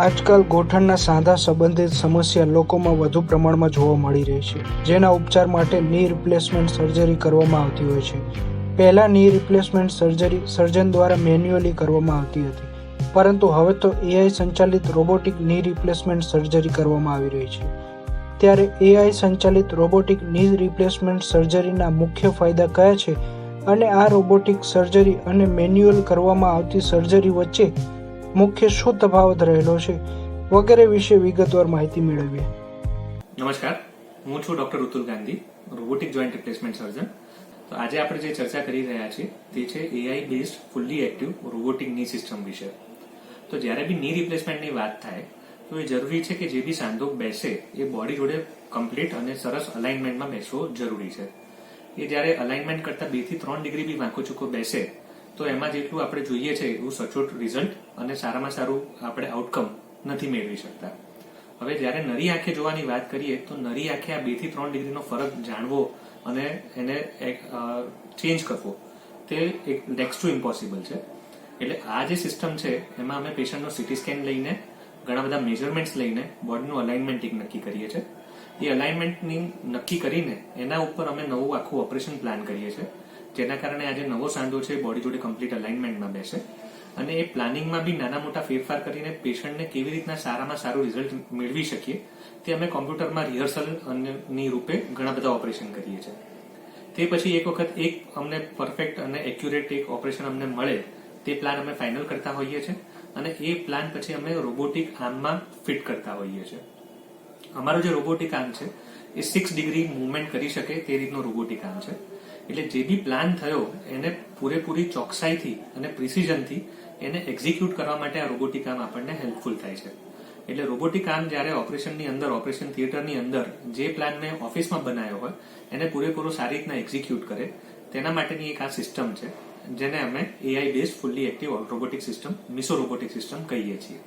આજકાલ ગોઠણના સાંધા સંબંધિત સમસ્યા લોકોમાં વધુ પ્રમાણમાં જોવા મળી રહી છે, જેના ઉપચાર માટે ની રિપ્લેસમેન્ટ સર્જરી કરવામાં આવતી હોય છે. પહેલાં ની રિપ્લેસમેન્ટ સર્જરી સર્જન દ્વારા મેન્યુઅલી કરવામાં આવતી હતી, પરંતુ હવે તો એઆઈ સંચાલિત રોબોટિકની રિપ્લેસમેન્ટ સર્જરી કરવામાં આવી રહી છે. ત્યારે એઆઈ સંચાલિત રોબોટિકની રિપ્લેસમેન્ટ સર્જરીના મુખ્ય ફાયદા કયા છે? અને આ રોબોટિક સર્જરી અને મેન્યુઅલ કરવામાં આવતી સર્જરી વચ્ચે મુખ્ય શું તફાવત રહેલો છે. વગેરે વિશે વિગતવાર માહિતી મેળવીએ. નમસ્કાર. હું છું doctor Rutul Gandhi, robotic joint replacement surgeon. તો આજે આપણે જે ચર્ચા કરી રહ્યા છીએ તે છે એઆઈ બેઝડ ફૂલ્લી એક્ટિવ રોબોટિકની સિસ્ટમ વિશે. તો જ્યારે બી ની રિપ્લેસમેન્ટની વાત થાય, તો એ જરૂરી છે કે જે બી સાંધો બેસે, એ બોડી જોડે કમ્પ્લીટ અને સરસ અલાઇનમેન્ટમાં બેસવો જરૂરી છે. એ જ્યારે અલાઇનમેન્ટ કરતા બેથી ત્રણ ડિગ્રી બી વાંકો ચૂકો બેસે તો એમાં જેટલું આપણે જોઈએ છે એવું સચોટ રિઝલ્ટ અને સારામાં સારું આપણે આઉટકમ નથી મેળવી શકતા. હવે જ્યારે નરી આંખે જોવાની વાત કરીએ, તો નરી આંખે આ બેથી ત્રણ ડિગ્રીનો ફરક જાણવો અને એને ચેન્જ કરવો, તે એક નેક્સ્ટ ટુ ઇમ્પોસિબલ છે. એટલે આ જે સિસ્ટમ છે, એમાં અમે પેશન્ટનો સિટી સ્કેન લઈને, ઘણા બધા મેઝરમેન્ટ્સ લઈને બોડીનું અલાઇનમેન્ટ એક નક્કી કરીએ છીએ. એ અલાઇનમેન્ટની નક્કી કરીને, એના ઉપર અમે નવું આખું ઓપરેશન પ્લાન કરીએ છીએ. જેના કારણે આજે નવો સાંધો છે બોડી જોડે કમ્પ્લીટ અલાઇનમેન્ટમાં બેસે. અને એ પ્લાનિંગમાં બી નાના મોટા ફેરફાર કરીને પેશન્ટને કેવી રીતના સારામાં સારું રિઝલ્ટ મેળવી શકીએ, તે અમે કોમ્પ્યુટરમાં રિહર્સલની રૂપે ઘણા બધા ઓપરેશન કરીએ છીએ. તે પછી એક વખત એક અમને પરફેક્ટ અને એક્યુરેટ એક ઓપરેશન અમને મળે, તે પ્લાન અમે ફાઇનલ કરતા હોઈએ છીએ. અને એ પ્લાન પછી અમે રોબોટિક આર્મમાં ફિટ કરતા હોઈએ છીએ. અમારો જે રોબોટિક આર્મ છે એ સિક્સ ડિગ્રી મુવમેન્ટ કરી શકે તે રીતનો રોબોટિક આર્મ છે. એટલે જે બી પ્લાન થયો, એને પૂરેપૂરી ચોકસાઈથી અને પ્રિસિઝનથી એને એક્ઝિક્યુટ કરવા માટે આ રોબોટિક આર્મ આપણને હેલ્પફુલ થાય છે. એટલે રોબોટિક આર્મ જ્યારે ઓપરેશનની અંદર, ઓપરેશન થિયેટરની અંદર જે પ્લાન મેં ઓફિસમાં બનાવ્યો હોય, એને પૂરેપૂરો સારી રીતના એક્ઝિક્યુટ કરે, તેના માટેની એક આ સિસ્ટમ છે, જેને અમે AI base fully active robotic system Misso robotic system કહીએ છીએ.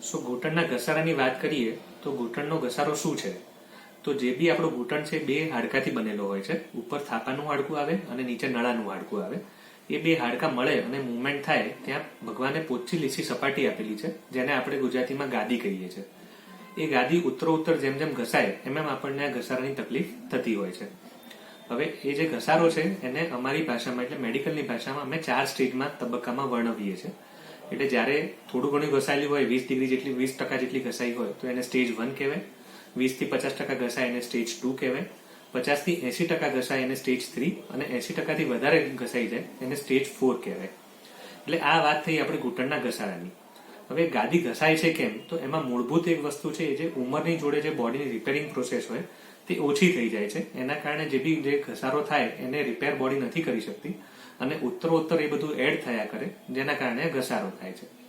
સો ઘૂંટણના ઘસારાની વાત કરીએ, તો ઘૂંટણનો ઘસારો શું છે? તો જે બી આપણો ઘૂંટણ છે, બે હાડકાથી બનેલો હોય છે. ઉપર થાપાનું હાડકું આવે અને નીચે નળાનું હાડકું આવે. એ બે હાડકા મળે અને મુવમેન્ટ થાય, ત્યાં ભગવાને પોચી લીસી સપાટી આપેલી છે, જેને આપણે ગુજરાતીમાં ગાદી કહીએ છીએ. એ ગાદી ઉત્તરો ઉત્તર જેમ જેમ ઘસાય, એમ એમ આપણને આ ઘસારાની તકલીફ થતી હોય છે. હવે એ જે ઘસારો છે, એને અમારી ભાષામાં એટલે મેડિકલની ભાષામાં અમે ચાર સ્ટેજમાં તબક્કામાં વર્ણવીએ છીએ. એટલે જ્યારે થોડું ઘણું ઘસાયેલી હોય, વીસ ડિગ્રી જેટલી, વીસ ટકા જેટલી ઘસાઈ હોય, તો એને સ્ટેજ વન કહેવાય. વીસથી પચાસ ટકા ઘસાય એને સ્ટેજ ટુ કહેવાય. પચાસથી એસી ટકા ઘસાય એને સ્ટેજ થ્રી અને એસી ટકાથી વધારે ઘસાઈ જાય એને સ્ટેજ ફોર કહેવાય. એટલે આ વાત થઈ આપણે ઘૂંટણના ઘસારાની. હવે ગાદી ઘસાય છે કેમ? તો એમાં મૂળભૂત એક વસ્તુ છે જે ઉંમરની જોડે જે બોડીની રિપેરિંગ પ્રોસેસ હોય, તે ઓછી થઈ જાય છે. એના કારણે જે બી જે ઘસારો થાય, એને રિપેર બોડી નથી કરી શકતી અને ઉત્તરોત્તર એ બધું એડ થયા કરે, જેના કારણે ઘસારો થાય છે.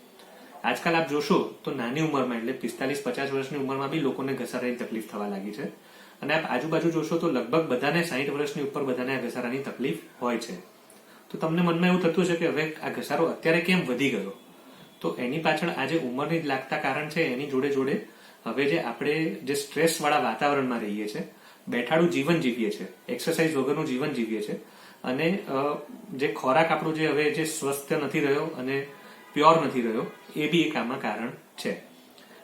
આજકાલ આપ જોશો તો નાની ઉંમરમાં, એટલે પિસ્તાલીસ, પચાસ વર્ષની ઉંમરમાં બી લોકોને ઘસારાની તકલીફ થવા લાગી છે. અને આપ આજુબાજુ જોશો તો લગભગ બધાને સાહીઠ વર્ષની ઉપર બધાને આ ઘસારાની તકલીફ હોય છે. તો તમને મનમાં એવું થતું છે કે હવે આ ઘસારો અત્યારે કેમ વધી ગયો? તો એની પાછળ આજે ઉંમરની જ લાગતા કારણ છે, એની જોડે જોડે હવે જે આપણે જે સ્ટ્રેસ વાળા વાતાવરણમાં રહીએ છીએ બેઠાડું જીવન જીવીએ છીએ એક્સરસાઇઝ વગરનું જીવન જીવીએ છીએ અને જે ખોરાક આપણો જે હવે જે સ્વસ્થ નથી રહ્યો અને પ્યોર નથી રહ્યો, એ બી એક આમાં કારણ છે.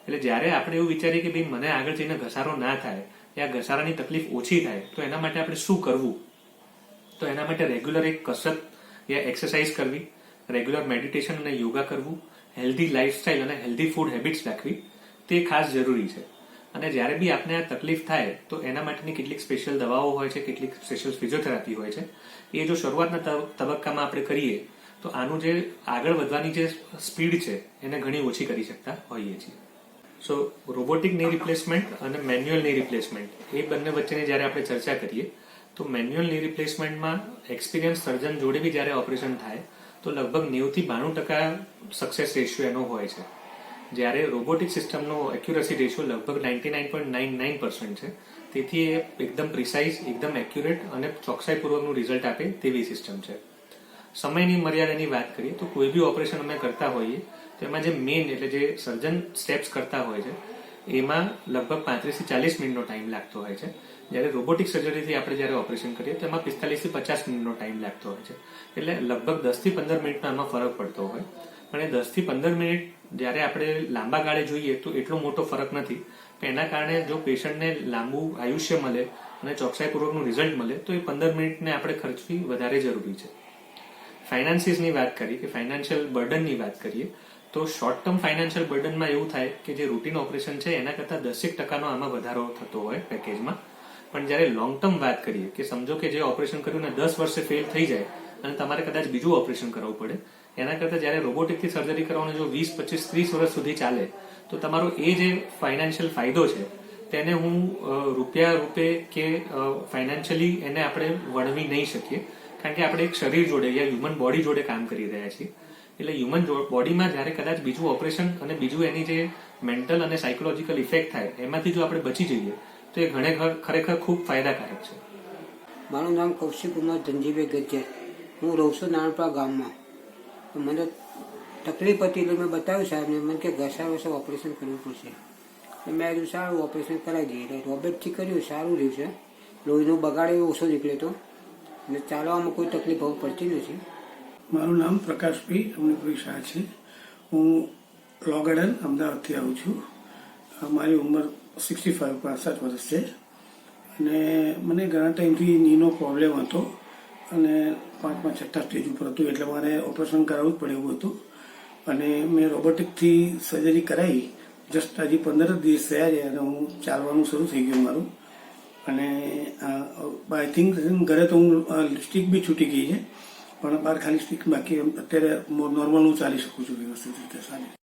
એટલે જ્યારે આપણે એવું વિચારીએ કે ભાઈ મને આગળ જઈને ઘસારો ના થાય, યા ઘસારાની તકલીફ ઓછી થાય, તો એના માટે આપણે શું કરવું? તો એના માટે રેગ્યુલર એક કસરત યા એક્સરસાઇઝ કરવી રેગ્યુલર મેડિટેશન અને યોગા કરવું હેલ્ધી લાઇફસ્ટાઇલ અને હેલ્ધી ફૂડ હેબિટ્સ રાખવી, તે ખાસ જરૂરી છે. અને જ્યારે બી આપને આ તકલીફ થાય, તો એના માટેની કેટલીક સ્પેશિયલ દવાઓ હોય છે, કેટલીક સ્પેશિયલ ફિઝિયોથેરાપી હોય છે. એ જો શરૂઆતના તબક્કામાં આપણે કરીએ તો આનું જે આગળ વધવાની જે સ્પીડ છે, એને ઘણી ઓછી કરી શકતા હોઈએ છીએ. સો રોબોટિકની રિપ્લેસમેન્ટ અને મેન્યુઅલની રિપ્લેસમેન્ટ એ બંને વચ્ચેની જ્યારે આપણે ચર્ચા કરીએ, તો મેન્યુઅલની રિપ્લેસમેન્ટમાં એક્સપિરિયન્સ સર્જન જોડે બી જ્યારે ઓપરેશન થાય, તો લગભગ નેવથી બાણું ટકા સક્સેસ રેશિયો એનો હોય છે. જ્યારે રોબોટિક સિસ્ટમનો એક્યુરસી રેશિયો લગભગ ninety nine point nine nine percent છે, તેથી એ એકદમ પ્રિસાઇઝ એકદમ એક્યુરેટ અને ચોકસાઈપૂર્વકનું રિઝલ્ટ આપે તેવી સિસ્ટમ છે. સમયની મર્યાદાની વાત કરીએ તો કોઈ બી ઓપરેશન અમે કરતા હોઈએ, તો એમાં જે મેઇન એટલે જે સર્જન સ્ટેપ્સ કરતા હોય છે, એમાં લગભગ પાંત્રીસથી ચાલીસ મિનિટનો ટાઈમ લાગતો હોય છે. જ્યારે રોબોટિક સર્જરીથી આપણે જ્યારે ઓપરેશન કરીએ, તો એમાં પિસ્તાલીસથી પચાસ મિનિટનો ટાઈમ લાગતો હોય છે. એટલે લગભગ દસથી પંદર મિનિટનો એમાં ફરક પડતો હોય. પણ એ દસથી પંદર મિનિટ જ્યારે આપણે લાંબા ગાળે જોઈએ, તો એટલો મોટો ફરક નથી. પણ એના કારણે જો પેશન્ટને લાંબુ આયુષ્ય મળે અને ચોકસાઈપૂર્વકનું રિઝલ્ટ મળે, તો એ પંદર મિનિટને આપણે ખર્ચવી વધારે જરૂરી છે. ફાઇનાન્સીસની વાત કરીએ કે ફાઇનાન્શિયલ બર્ડનની વાત કરીએ, તો શોર્ટ ટર્મ ફાઇનાન્શિયલ બર્ડનમાં એવું થાય કે જે રૂટીન ઓપરેશન છે, એના કરતાં દસેક ટકાનો આમાં વધારો થતો હોય પેકેજમાં પણ જ્યારે લોંગ ટર્મ વાત કરીએ કે સમજો કે જે ઓપરેશન કર્યું ને દસ વર્ષે ફેલ થઈ જાય અને તમારે કદાચ બીજું ઓપરેશન કરવું પડે, એના કરતાં જ્યારે રોબોટિકથી સર્જરી કરવાનું જો વીસ, પચીસ, ત્રીસ વર્ષ સુધી ચાલે, તો તમારો એ જે ફાઇનાન્શિયલ ફાયદો છે, તેને હું રૂપિયા રૂપે કે ફાઇનાન્શિયલી એને આપણે વળવી નહીં શકીએ. કારણ કે આપણે એક શરીર જોડે યા હ્યુમન બોડી જોડે કામ કરી રહ્યા છીએ. એટલે હ્યુમન બોડીમાં જ્યારે કદાચ બીજું ઓપરેશન અને બીજું એની જે મેન્ટલ અને સાયકોલોજીકલ ઇફેક્ટ થાય, એમાંથી જો આપણે બચી જઈએ, તો એ ઘણે ખરેખર ખૂબ ફાયદાકારક છે. મારું નામ કૌશિક કુમાર ધનજીભાઈ ગજ્જર. હું રહું છું નાનપા ગામમાં. મને તકલીફ હતી એટલે મેં બતાવ્યું સાહેબને, મને કે ઘસા વસે ઓપરેશન કરવું પડશે. મેં કીધું સારું ઓપરેશન કરાવી દઈએ. એટલે રોબેટથી કર્યું, સારું રહ્યું છે. લોહીનો બગાડ એવો ઓછો નીકળ્યો હતો. અને ચાલવામાં કોઈ તકલીફ હવે પડતી નથી. મારું નામ પ્રકાશભાઈ અમૃતભાઈ શાહ છે. હું લો ગાર્ડન, અમદાવાદથી આવું છું. મારી ઉંમર સિક્સટી ફાઇવ પાસઠ વર્ષ છે. અને મને ઘણા ટાઈમથી નીનો પ્રોબ્લેમ હતો અને પાંચમા છઠ્ઠા સ્ટેજ ઉપર હતું, એટલે મારે ઓપરેશન કરાવવું જ પડે એવું હતું. અને મેં રોબોટિકથી સર્જરી કરાવી. જસ્ટ હજી પંદર જ દિવસ થયા છે અને હું ચાલવાનું શરૂ થઈ ગયું મારું. અને આઈ થિંક ઘરે તો હું સ્ટીક બી છૂટી ગઈ છે. પણ બહાર ખાલી સ્ટીક બાકી, અત્યારે નોર્મલ હું ચાલી શકું છું વ્યવસ્થિત રીતે, સારી